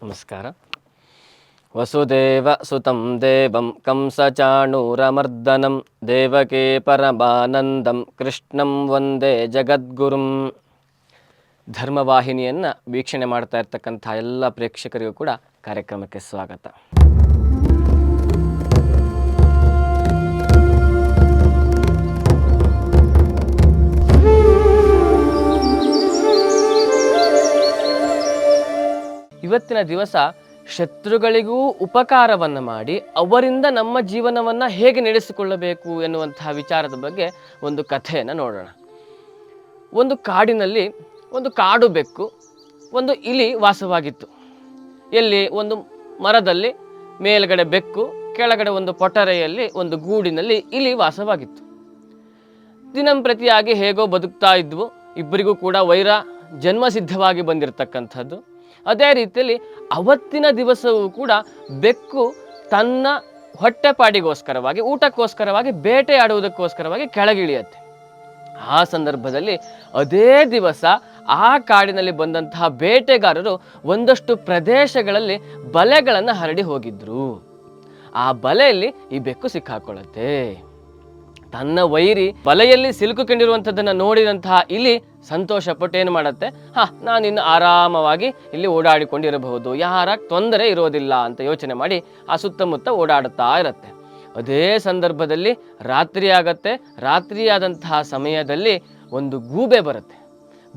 ನಮಸ್ಕಾರ. ವಸುದೇವ ಸುತಂ ದೇವಂ ಕಂಸಚಾಣೂರಮರ್ದನಂ ದೇವಕೇ ಪರಮಾನಂದಂ ಕೃಷ್ಣಂ ವಂದೇ ಜಗದ್ಗುರುಂ. ಧರ್ಮವಾಹಿನಿಯನ್ನು ವೀಕ್ಷಣೆ ಮಾಡ್ತಾ ಇರ್ತಕ್ಕಂಥ ಎಲ್ಲ ಪ್ರೇಕ್ಷಕರಿಗೂ ಕೂಡ ಕಾರ್ಯಕ್ರಮಕ್ಕೆ ಸ್ವಾಗತ. ಇವತ್ತಿನ ದಿವಸ ಶತ್ರುಗಳಿಗೂ ಉಪಕಾರವನ್ನು ಮಾಡಿ ಅವರಿಂದ ನಮ್ಮ ಜೀವನವನ್ನು ಹೇಗೆ ನಡೆಸಿಕೊಳ್ಳಬೇಕು ಎನ್ನುವಂತಹ ವಿಚಾರದ ಬಗ್ಗೆ ಒಂದು ಕಥೆಯನ್ನು ನೋಡೋಣ. ಒಂದು ಕಾಡಿನಲ್ಲಿ ಒಂದು ಕಾಡು ಬೆಕ್ಕು, ಒಂದು ಇಲಿ ವಾಸವಾಗಿತ್ತು. ಎಲ್ಲಿ ಒಂದು ಮರದಲ್ಲಿ ಮೇಲ್ಗಡೆ ಬೆಕ್ಕು, ಕೆಳಗಡೆ ಒಂದು ಪೊಟರೆಯಲ್ಲಿ ಒಂದು ಗೂಡಿನಲ್ಲಿ ಇಲಿ ವಾಸವಾಗಿತ್ತು. ದಿನಂಪ್ರತಿಯಾಗಿ ಹೇಗೋ ಬದುಕ್ತಾ ಇದ್ವು. ಇಬ್ಬರಿಗೂ ಕೂಡ ವೈರ ಜನ್ಮಸಿದ್ಧವಾಗಿ ಬಂದಿರತಕ್ಕಂಥದ್ದು. ಅದೇ ರೀತಿಯಲ್ಲಿ ಅವತ್ತಿನ ದಿವಸವೂ ಕೂಡ ಬೆಕ್ಕು ತನ್ನ ಹೊಟ್ಟೆಪಾಡಿಗೋಸ್ಕರವಾಗಿ, ಊಟಕ್ಕೋಸ್ಕರವಾಗಿ, ಬೇಟೆಯಾಡುವುದಕ್ಕೋಸ್ಕರವಾಗಿ ಕೆಳಗಿಳಿಯತ್ತೆ. ಆ ಸಂದರ್ಭದಲ್ಲಿ ಅದೇ ದಿವಸ ಆ ಕಾಡಿನಲ್ಲಿ ಬಂದಂತಹ ಬೇಟೆಗಾರರು ಒಂದಷ್ಟು ಪ್ರದೇಶಗಳಲ್ಲಿ ಬಲೆಗಳನ್ನು ಹರಡಿ ಹೋಗಿದ್ರು. ಆ ಬಲೆಯಲ್ಲಿ ಈ ಬೆಕ್ಕು ಸಿಕ್ಕಾಕೊಳ್ಳುತ್ತೆ. ತನ್ನ ವೈರಿ ಬಲೆಯಲ್ಲಿ ಸಿಲುಕುಕೊಂಡಿರುವಂಥದ್ದನ್ನು ನೋಡಿದಂತಹ ಇಲಿ ಸಂತೋಷ ಪಟ್ಟು ಏನು ಮಾಡುತ್ತೆ? ಹಾ ನಾನು ಇನ್ನು ಆರಾಮವಾಗಿ ಇಲ್ಲಿ ಓಡಾಡಿಕೊಂಡಿರಬಹುದು. ಯಾರ ತೊಂದರೆ ಇರೋದಿಲ್ಲ ಅಂತ ಯೋಚನೆ ಮಾಡಿ ಆ ಸುತ್ತಮುತ್ತ ಓಡಾಡುತ್ತಾ ಇರುತ್ತೆ. ಅದೇ ಸಂದರ್ಭದಲ್ಲಿ ರಾತ್ರಿ ಆಗತ್ತೆ ರಾತ್ರಿಯಾದಂತಹ ಸಮಯದಲ್ಲಿ ಒಂದು ಗೂಬೆ ಬರುತ್ತೆ.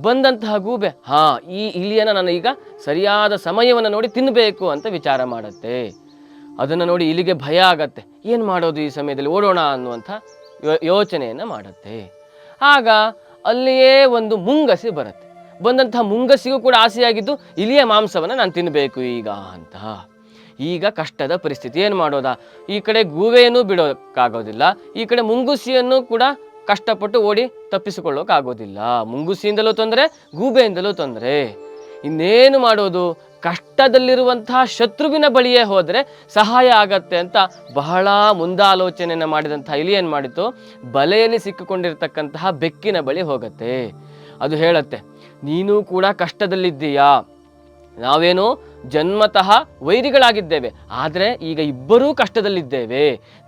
ಬಂದಂತಹ ಗೂಬೆ, ಹಾ, ಈ ಇಲಿಯನ್ನು ನಾನು ಈಗ ಸರಿಯಾದ ಸಮಯವನ್ನು ನೋಡಿ ತಿನ್ನಬೇಕು ಅಂತ ವಿಚಾರ ಮಾಡುತ್ತೆ. ಅದನ್ನು ನೋಡಿ ಇಲಿಗೆ ಭಯ ಆಗತ್ತೆ. ಏನು ಮಾಡೋದು ಈ ಸಮಯದಲ್ಲಿ? ಓಡೋಣ ಅನ್ನುವಂಥ ಯೋ ಯೋಚನೆಯನ್ನು ಮಾಡುತ್ತೆ. ಆಗ ಅಲ್ಲಿಯೇ ಒಂದು ಮುಂಗಸಿ ಬರುತ್ತೆ. ಬಂದಂತಹ ಮುಂಗಸಿಗೂ ಕೂಡ ಆಸೆಯಾಗಿದ್ದು, ಇಲಿಯ ಮಾಂಸವನ್ನು ನಾನು ತಿನ್ನಬೇಕು ಈಗ ಅಂತ. ಈಗ ಕಷ್ಟದ ಪರಿಸ್ಥಿತಿ ಏನು ಮಾಡೋದಾ? ಈ ಕಡೆ ಗೂವೆಯನ್ನು ಬಿಡೋಕ್ಕಾಗೋದಿಲ್ಲ, ಈ ಕಡೆ ಮುಂಗುಸಿಯನ್ನು ಕೂಡ ಕಷ್ಟಪಟ್ಟು ಓಡಿ ತಪ್ಪಿಸಿಕೊಳ್ಳೋಕ್ಕಾಗೋದಿಲ್ಲ. ಮುಂಗುಸಿಯಿಂದಲೂ ತೊಂದರೆ, ಗೂಬೆಯಿಂದಲೂ ತೊಂದರೆ. ಇನ್ನೇನು ಮಾಡೋದು? ಕಷ್ಟದಲ್ಲಿರುವಂತಹ ಶತ್ರುವಿನ ಬಳಿಯೇ ಹೋದರೆ ಸಹಾಯ ಆಗತ್ತೆ ಅಂತ ಬಹಳ ಮುಂದಾಲೋಚನೆಯನ್ನು ಮಾಡಿದಂಥ ಇಲಿ ಏನು ಮಾಡಿತು? ಬಲೆಯಲ್ಲಿ ಸಿಕ್ಕಿಕೊಂಡಿರ್ತಕ್ಕಂತಹ ಬೆಕ್ಕಿನ ಬಳಿ ಹೋಗತ್ತೆ. ಅದು ಹೇಳತ್ತೆ, ನೀನು ಕೂಡ ಕಷ್ಟದಲ್ಲಿದ್ದೀಯಾ? ನಾವೇನು ಜನ್ಮತಃ ವೈರಿಗಳಾಗಿದ್ದೇವೆ, ಆದರೆ ಈಗ ಇಬ್ಬರೂ ಕಷ್ಟದಲ್ಲಿದ್ದೇವೆ.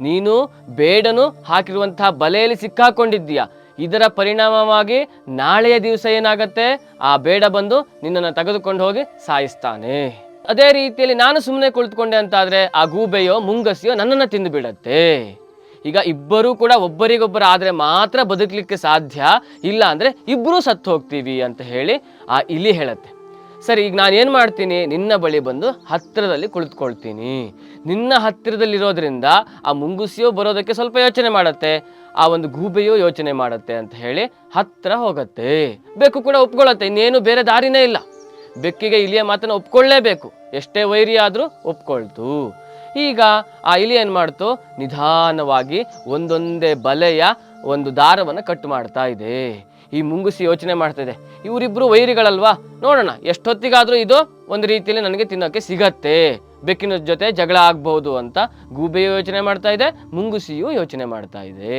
ನೀನು ಬೇಡನು ಹಾಕಿರುವಂತಹ ಬಲೆಯಲ್ಲಿ ಸಿಕ್ಕಾಕೊಂಡಿದ್ದೀಯಾ? ಇದರ ಪರಿಣಾಮವಾಗಿ ನಾಳೆಯ ದಿವಸ ಏನಾಗತ್ತೆ? ಆ ಬೇಡ ಬಂದು ನಿನ್ನನ್ನು ತೆಗೆದುಕೊಂಡು ಹೋಗಿ ಸಾಯಿಸ್ತಾನೆ. ಅದೇ ರೀತಿಯಲ್ಲಿ ನಾನು ಸುಮ್ಮನೆ ಕುಳಿತುಕೊಂಡೆ ಅಂತಾದ್ರೆ ಆ ಗೂಬೆಯೋ, ಮುಂಗಸಿಯೋ ನನ್ನನ್ನು ತಿಂದು ಬಿಡತ್ತೆ. ಈಗ ಇಬ್ಬರೂ ಕೂಡ ಒಬ್ಬರಿಗೊಬ್ಬರು ಆದರೆ ಮಾತ್ರ ಬದುಕಲಿಕ್ಕೆ ಸಾಧ್ಯ ಇಲ್ಲ ಅಂದರೆ ಇಬ್ಬರೂ ಸತ್ತು ಹೋಗ್ತೀವಿ ಅಂತ ಹೇಳಿ ಆ ಇಲಿ ಹೇಳತ್ತೆ. ಸರಿ, ಈಗ ನಾನು ಏನು ಮಾಡ್ತೀನಿ? ನಿನ್ನ ಬಳಿ ಬಂದು ಹತ್ತಿರದಲ್ಲಿ ಕುಳಿತುಕೊಳ್ತೀನಿ. ನಿನ್ನ ಹತ್ತಿರದಲ್ಲಿರೋದ್ರಿಂದ ಆ ಮುಂಗುಸಿಯೋ ಬರೋದಕ್ಕೆ ಸ್ವಲ್ಪ ಯೋಚನೆ ಮಾಡುತ್ತೆ, ಆ ಒಂದು ಗೂಬೆಯೋ ಯೋಚನೆ ಮಾಡುತ್ತೆ ಅಂತ ಹೇಳಿ ಹತ್ತಿರ ಹೋಗತ್ತೆ. ಬೆಕ್ಕು ಕೂಡ ಒಪ್ಕೊಳ್ಳುತ್ತೆ ಇನ್ನೇನು ಬೇರೆ ದಾರಿನೇ ಇಲ್ಲ. ಬೆಕ್ಕಿಗೆ ಇಲಿಯ ಮಾತನ್ನು ಒಪ್ಕೊಳ್ಳೇಬೇಕು, ಎಷ್ಟೇ ವೈರಿ ಆದರೂ ಒಪ್ಕೊಳ್ತು. ಈಗ ಆ ಇಲಿ ಏನು ಮಾಡ್ತು? ನಿಧಾನವಾಗಿ ಒಂದೊಂದೇ ಬಲೆಯ ಒಂದು ದಾರವನ್ನು ಕಟ್ ಮಾಡ್ತಾ ಇದೆ. ಈ ಮುಂಗುಸಿ ಯೋಚನೆ ಮಾಡ್ತಾ ಇದೆ ಇವರಿಬ್ರು ವೈರಿಗಳಲ್ವಾ? ನೋಡೋಣ, ಎಷ್ಟೊತ್ತಿಗಾದರೂ ಇದು ಒಂದು ರೀತಿಯಲ್ಲಿ ನನಗೆ ತಿನ್ನೋಕ್ಕೆ ಸಿಗತ್ತೆ. ಬೆಕ್ಕಿನ ಜೊತೆ ಜಗಳ ಆಗ್ಬಹುದು ಅಂತ ಗೂಬೆಯು ಯೋಚನೆ ಮಾಡ್ತಾ ಇದೆ, ಮುಂಗುಸಿಯು ಯೋಚನೆ ಮಾಡ್ತಾ ಇದೆ.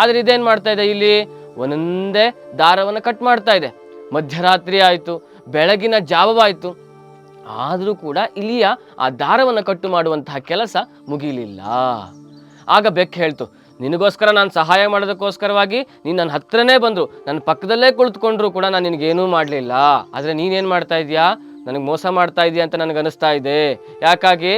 ಆದರೆ ಇದೇನು ಮಾಡ್ತಾ ಇದೆ ಇಲ್ಲಿ? ಒಂದೊಂದೇ ದಾರವನ್ನು ಕಟ್ ಮಾಡ್ತಾ ಇದೆ. ಮಧ್ಯರಾತ್ರಿ ಆಯಿತು, ಬೆಳಗಿನ ಜಾವವಾಯಿತು. ಆದರೂ ಕೂಡ ಇಲಿಯ ಆ ದಾರವನ್ನು ಕಟ್ಟು ಮಾಡುವಂತಹ ಕೆಲಸ ಮುಗಿಲಿಲ್ಲ. ಆಗ ಬೆಕ್ಕು ಹೇಳ್ತು ನಿನಗೋಸ್ಕರ ನಾನು ಸಹಾಯ ಮಾಡೋದಕ್ಕೋಸ್ಕರವಾಗಿ ನೀನು ನನ್ನ ಹತ್ರನೇ ಬಂದರು. ನನ್ನ ಪಕ್ಕದಲ್ಲೇ ಕುಳಿತುಕೊಂಡ್ರು ಕೂಡ ನಾನು ನಿನಗೇನೂ ಮಾಡಲಿಲ್ಲ. ಆದರೆ ನೀನೇನು ಮಾಡ್ತಾ ಇದೀಯಾ? ನನಗೆ ಮೋಸ ಮಾಡ್ತಾ ಇದೀಯ ಅಂತ ನನಗೆ ಅನಿಸ್ತಾ ಇದೆ. ಯಾಕಾಗಿ?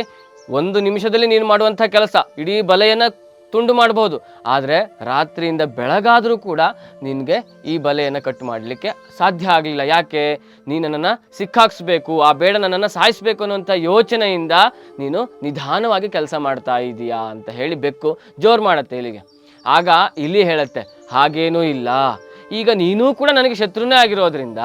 ಒಂದು ನಿಮಿಷದಲ್ಲಿ ನೀನು ಮಾಡುವಂಥ ಕೆಲಸ, ಇಡೀ ಬಲೆಯನ್ನು ತುಂಡು ಮಾಡ್ಬೋದು. ಆದರೆ ರಾತ್ರಿಯಿಂದ ಬೆಳಗಾದರೂ ಕೂಡ ನಿನಗೆ ಈ ಬಲೆಯನ್ನು ಕಟ್ ಮಾಡಲಿಕ್ಕೆ ಸಾಧ್ಯ ಆಗಲಿಲ್ಲ. ಯಾಕೆ? ನೀನು ನನ್ನನ್ನು ಸಿಕ್ಕಾಕ್ಸ್ಬೇಕು, ಆ ಬೇಡ ನನ್ನನ್ನು ಸಾಯಿಸ್ಬೇಕು ಅನ್ನೋಂಥ ಯೋಚನೆಯಿಂದ ನೀನು ನಿಧಾನವಾಗಿ ಕೆಲಸ ಮಾಡ್ತಾ ಇದೀಯಾ ಅಂತ ಹೇಳಿ ಬೆಕ್ಕು ಜೋರು ಮಾಡುತ್ತೆ ಇಲ್ಲಿಗೆ. ಆಗ ಇಲ್ಲಿ ಹೇಳುತ್ತೆ, ಹಾಗೇನೂ ಇಲ್ಲ. ಈಗ ನೀನೂ ಕೂಡ ನನಗೆ ಶತ್ರುನೇ ಆಗಿರೋದ್ರಿಂದ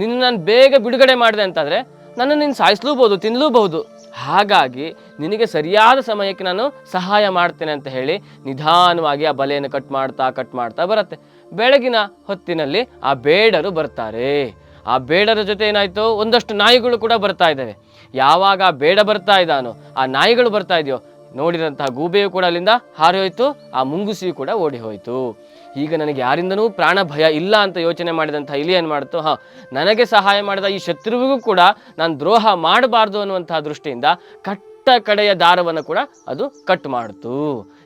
ನಿನ್ನ ನಾನು ಬೇಗ ಬಿಡುಗಡೆ ಮಾಡಿದೆ ಅಂತಂದರೆ ನನ್ನ ನೀನು ಸಾಯಿಸ್ಲೂಬಹುದು ತಿನ್ನಲೂಬಹುದು ಹಾಗಾಗಿ ನಿನಗೆ ಸರಿಯಾದ ಸಮಯಕ್ಕೆ ನಾನು ಸಹಾಯ ಮಾಡ್ತೇನೆ ಅಂತ ಹೇಳಿ ನಿಧಾನವಾಗಿ ಆ ಬಲೆಯನ್ನು ಕಟ್ ಮಾಡ್ತಾ ಕಟ್ ಮಾಡ್ತಾ ಬರುತ್ತೆ. ಬೆಳಗಿನ ಹೊತ್ತಿನಲ್ಲಿ ಆ ಬೇಡರು ಬರ್ತಾರೆ. ಆ ಬೇಡರ ಜೊತೆ ಏನಾಯಿತು? ಒಂದಷ್ಟು ನಾಯಿಗಳು ಕೂಡ ಬರ್ತಾ ಇದ್ದಾವೆ. ಯಾವಾಗ ಆ ಬೇಡ ಬರ್ತಾ ಇದ್ದಾನೋ, ಆ ನಾಯಿಗಳು ಬರ್ತಾ ಇದೆಯೋ, ನೋಡಿದಂತಹ ಗೂಬೆಯು ಕೂಡ ಅಲ್ಲಿಂದ ಹಾರಿ ಹೋಯಿತು, ಆ ಮುಂಗುಸಿಯು ಕೂಡ ಓಡಿ ಹೋಯಿತು. ಈಗ ನನಗೆ ಯಾರಿಂದನೂ ಪ್ರಾಣ ಭಯ ಇಲ್ಲ ಅಂತ ಯೋಚನೆ ಮಾಡಿದಂಥ ಇಲಿ ಏನು ಮಾಡ್ತು? ಹಾಂ, ನನಗೆ ಸಹಾಯ ಮಾಡಿದ ಈ ಶತ್ರುವಿಗೂ ಕೂಡ ನಾನು ದ್ರೋಹ ಮಾಡಬಾರ್ದು ಅನ್ನುವಂತಹ ದೃಷ್ಟಿಯಿಂದ ಕಟ್ಟ ಕಡೆಯ ದಾರವನ್ನು ಕೂಡ ಅದು ಕಟ್ ಮಾಡ್ತು.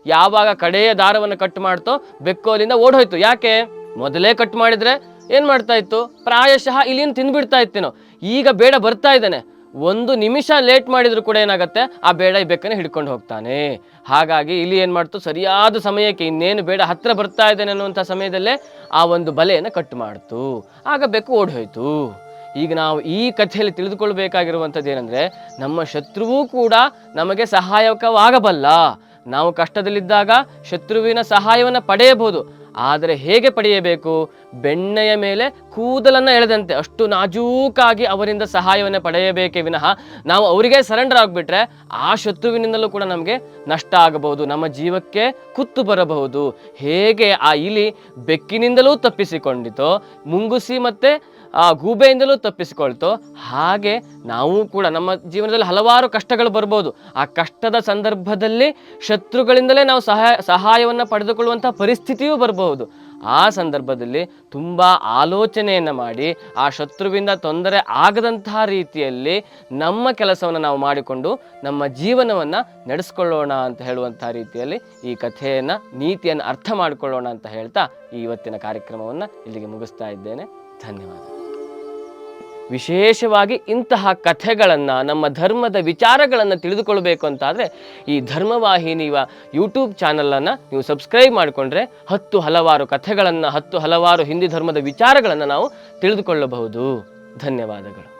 ಯಾವಾಗ ಕಡೆಯ ದಾರವನ್ನು ಕಟ್ ಮಾಡ್ತೋ ಬೆಕ್ಕೋಲಿಂದ ಓಡೋಯ್ತು. ಯಾಕೆ? ಮೊದಲೇ ಕಟ್ ಮಾಡಿದ್ರೆ ಏನು ಮಾಡ್ತಾ ಇತ್ತು? ಪ್ರಾಯಶಃ ಇಲಿಯನ್ನು ತಿಂದುಬಿಡ್ತಾ ಇತ್ತೇನೋ. ಈಗ ಬೇಡ ಬರ್ತಾ ಇದ್ದಾನೆ. ಒಂದು ನಿಮಿಷ ಲೇಟ್ ಮಾಡಿದರೂ ಕೂಡ ಏನಾಗುತ್ತೆ? ಆ ಬೇಡ, ಈ ಬೆಕ್ಕನ್ನು ಹಿಡ್ಕೊಂಡು ಹೋಗ್ತಾನೆ. ಹಾಗಾಗಿ ಇಲ್ಲಿ ಏನು ಮಾಡ್ತು? ಸರಿಯಾದ ಸಮಯಕ್ಕೆ ಇನ್ನೇನು ಬೇಡ ಹತ್ತಿರ ಬರ್ತಾ ಇದ್ದಾನೆ ಅನ್ನುವಂಥ ಸಮಯದಲ್ಲೇ ಆ ಒಂದು ಬಲೆಯನ್ನು ಕಟ್ ಮಾಡ್ತು. ಆಗ ಬೆಕ್ಕು ಓಡಿ ಹೋಯ್ತು. ಈಗ ನಾವು ಈ ಕಥೆಯಲ್ಲಿ ತಿಳಿದುಕೊಳ್ಬೇಕಾಗಿರುವಂಥದ್ದು ಏನಂದರೆ, ನಮ್ಮ ಶತ್ರುವೂ ಕೂಡ ನಮಗೆ ಸಹಾಯಕವಾಗಬಲ್ಲ. ನಾವು ಕಷ್ಟದಲ್ಲಿದ್ದಾಗ ಶತ್ರುವಿನ ಸಹಾಯವನ್ನು ಪಡೆಯಬಹುದು. ಆದರೆ ಹೇಗೆ ಪಡೆಯಬೇಕು? ಬೆಣ್ಣೆಯ ಮೇಲೆ ಕೂದಲನ್ನು ಎಳೆದಂತೆ ಅಷ್ಟು ನಾಜೂಕಾಗಿ ಅವರಿಂದ ಸಹಾಯವನ್ನು ಪಡೆಯಬೇಕೇ ವಿನಃ ನಾವು ಅವರಿಗೆ ಸರೆಂಡರ್ ಆಗಿಬಿಟ್ರೆ ಆ ಶತ್ರುವಿನಿಂದಲೂ ಕೂಡ ನಮಗೆ ನಷ್ಟ ಆಗಬಹುದು, ನಮ್ಮ ಜೀವಕ್ಕೆ ಕುತ್ತು ಬರಬಹುದು. ಹೇಗೆ ಆ ಇಲಿ ಬೆಕ್ಕಿನಿಂದಲೂ ತಪ್ಪಿಸಿಕೊಂಡಿತೋ, ಮುಂಗುಸಿ ಮತ್ತು ಆ ಗೂಬೆಯಿಂದಲೂ ತಪ್ಪಿಸಿಕೊಳ್ತು, ಹಾಗೆ ನಾವು ಕೂಡ ನಮ್ಮ ಜೀವನದಲ್ಲಿ ಹಲವಾರು ಕಷ್ಟಗಳು ಬರ್ಬೋದು. ಆ ಕಷ್ಟದ ಸಂದರ್ಭದಲ್ಲಿ ಶತ್ರುಗಳಿಂದಲೇ ನಾವು ಸಹಾಯ, ಸಹಾಯವನ್ನು ಪಡೆದುಕೊಳ್ಳುವಂಥ ಪರಿಸ್ಥಿತಿಯೂ ಬರಬಹುದು ಆ ಸಂದರ್ಭದಲ್ಲಿ ತುಂಬ ಆಲೋಚನೆಯನ್ನು ಮಾಡಿ, ಆ ಶತ್ರುವಿಂದ ತೊಂದರೆ ಆಗದಂತಹ ರೀತಿಯಲ್ಲಿ ನಮ್ಮ ಕೆಲಸವನ್ನು ನಾವು ಮಾಡಿಕೊಂಡು ನಮ್ಮ ಜೀವನವನ್ನು ನಡೆಸ್ಕೊಳ್ಳೋಣ ಅಂತ ಹೇಳುವಂಥ ರೀತಿಯಲ್ಲಿ ಈ ಕಥೆಯನ್ನು, ನೀತಿಯನ್ನು ಅರ್ಥ ಮಾಡಿಕೊಳ್ಳೋಣ ಅಂತ ಹೇಳ್ತಾ ಈ ಇವತ್ತಿನ ಕಾರ್ಯಕ್ರಮವನ್ನು ಇಲ್ಲಿಗೆ ಮುಗಿಸ್ತಾ ಇದ್ದೇನೆ. ಧನ್ಯವಾದ. ವಿಶೇಷವಾಗಿ ಇಂತಹ ಕಥೆಗಳನ್ನು, ನಮ್ಮ ಧರ್ಮದ ವಿಚಾರಗಳನ್ನು ತಿಳಿದುಕೊಳ್ಬೇಕು ಅಂತಾದರೆ, ಈ ಧರ್ಮವಾಹಿನಿಯ ಯೂಟ್ಯೂಬ್ ಚಾನಲನ್ನು ನೀವು ಸಬ್ಸ್ಕ್ರೈಬ್ ಮಾಡಿಕೊಂಡ್ರೆ ಹತ್ತು ಹಲವಾರು ಕಥೆಗಳನ್ನು, ಹತ್ತು ಹಲವಾರು ಹಿಂದಿ ಧರ್ಮದ ವಿಚಾರಗಳನ್ನು ನಾವು ತಿಳಿದುಕೊಳ್ಳಬಹುದು. ಧನ್ಯವಾದಗಳು.